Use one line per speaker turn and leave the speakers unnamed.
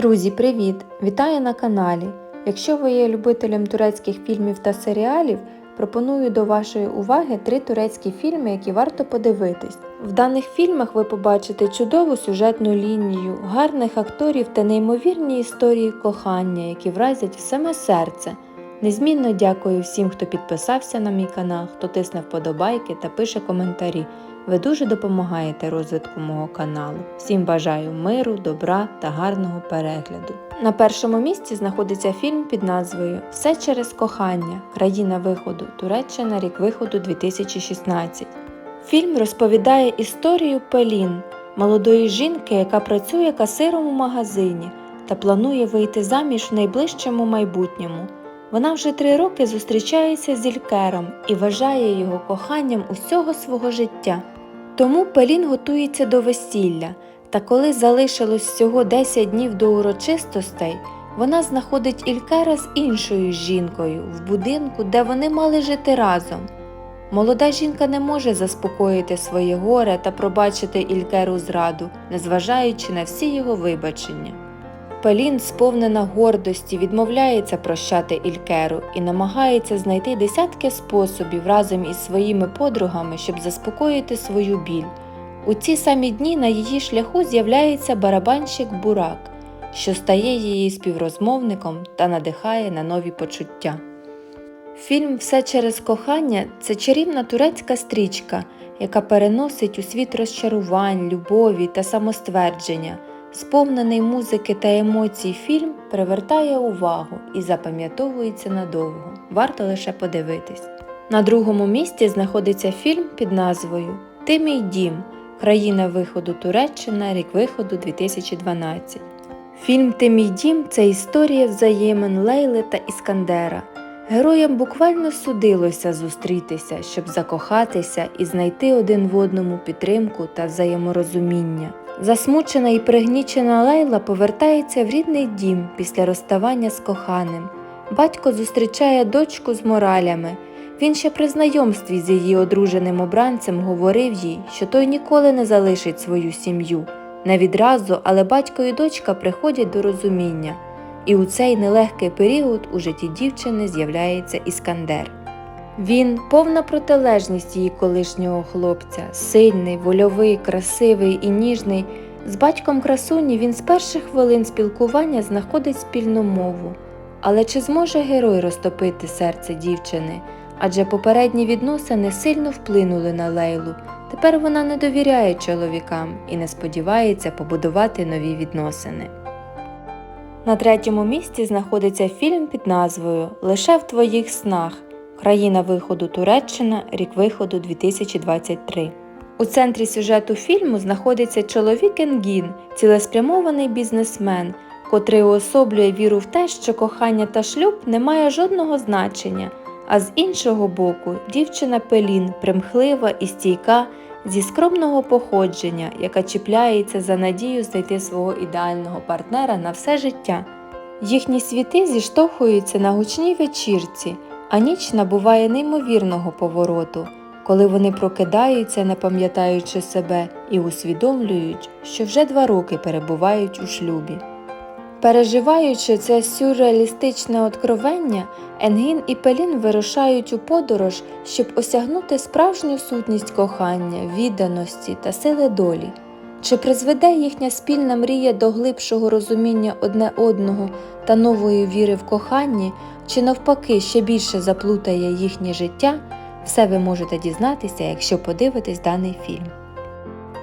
Друзі, привіт! Вітаю на каналі! Якщо ви є любителем турецьких фільмів та серіалів, пропоную до вашої уваги три турецькі фільми, які варто подивитись. В даних фільмах ви побачите чудову сюжетну лінію, гарних акторів та неймовірні історії кохання, які вразять в саме серце. Незмінно дякую всім, хто підписався на мій канал, хто тисне вподобайки та пише коментарі. Ви дуже допомагаєте розвитку мого каналу. Всім бажаю миру, добра та гарного перегляду. На першому місці знаходиться фільм під назвою Все через кохання. Країна виходу. Туреччина, рік виходу 2016. Фільм розповідає історію Пелін, молодої жінки, яка працює касиром у магазині та планує вийти заміж в найближчому майбутньому. Вона вже три роки зустрічається з Ількером і вважає його коханням усього свого життя. Тому Пелін готується до весілля, та коли залишилось всього 10 днів до урочистостей, вона знаходить Ількера з іншою жінкою в будинку, де вони мали жити разом. Молода жінка не може заспокоїти своє горе та пробачити Ількеру зраду, незважаючи на всі його вибачення. Пелін, сповнена гордості, відмовляється прощати Ількеру і намагається знайти десятки способів разом із своїми подругами, щоб заспокоїти свою біль. У ці самі дні на її шляху з'являється барабанщик Бурак, що стає її співрозмовником та надихає на нові почуття. Фільм Все через кохання це чарівна турецька стрічка, яка переносить у світ розчарувань, любові та самоствердження. Сповнений музики та емоцій фільм привертає увагу і запам'ятовується надовго. Варто лише подивитись. На другому місці знаходиться фільм під назвою Ти мій дім. Країна виходу Туреччина, рік виходу 2012. Фільм Ти мій дім це історія взаємин Лейли та Іскандера. Героям буквально судилося зустрітися, щоб закохатися і знайти один в одному підтримку та взаєморозуміння. Засмучена і пригнічена Лейла повертається в рідний дім після розставання з коханим. Батько зустрічає дочку з моралями. Він ще при знайомстві з її одруженим обранцем говорив їй, що той ніколи не залишить свою сім'ю. Не відразу, але батько і дочка приходять до розуміння. І у цей нелегкий період у житті дівчини з'являється Іскандер. Він повна протилежність її колишнього хлопця, сильний, вольовий, красивий і ніжний. З батьком красуні він з перших хвилин спілкування знаходить спільну мову. Але чи зможе герой розтопити серце дівчини? Адже попередні відносини сильно вплинули на Лейлу. Тепер вона не довіряє чоловікам і не сподівається побудувати нові відносини. На третьому місці знаходиться фільм під назвою Лише в твоїх снах. Країна виходу Туреччина, рік виходу 2023. У центрі сюжету фільму знаходиться чоловік Енгін, цілеспрямований бізнесмен, котрий уособлює віру в те, що кохання та шлюб не має жодного значення. А з іншого боку, дівчина Пелін, примхлива і стійка, зі скромного походження, яка чіпляється за надію знайти свого ідеального партнера на все життя. Їхні світи зіштовхуються на гучній вечірці, а ніч набуває неймовірного повороту, коли вони прокидаються, не пам'ятаючи себе, і усвідомлюють, що вже два роки перебувають у шлюбі. Переживаючи це сюрреалістичне откровення, Енгін і Пелін вирушають у подорож, щоб осягнути справжню сутність кохання, відданості та сили долі. Чи призведе їхня спільна мрія до глибшого розуміння одне одного та нової віри в коханні, чи навпаки ще більше заплутає їхнє життя, все ви можете дізнатися, якщо подивитесь даний фільм.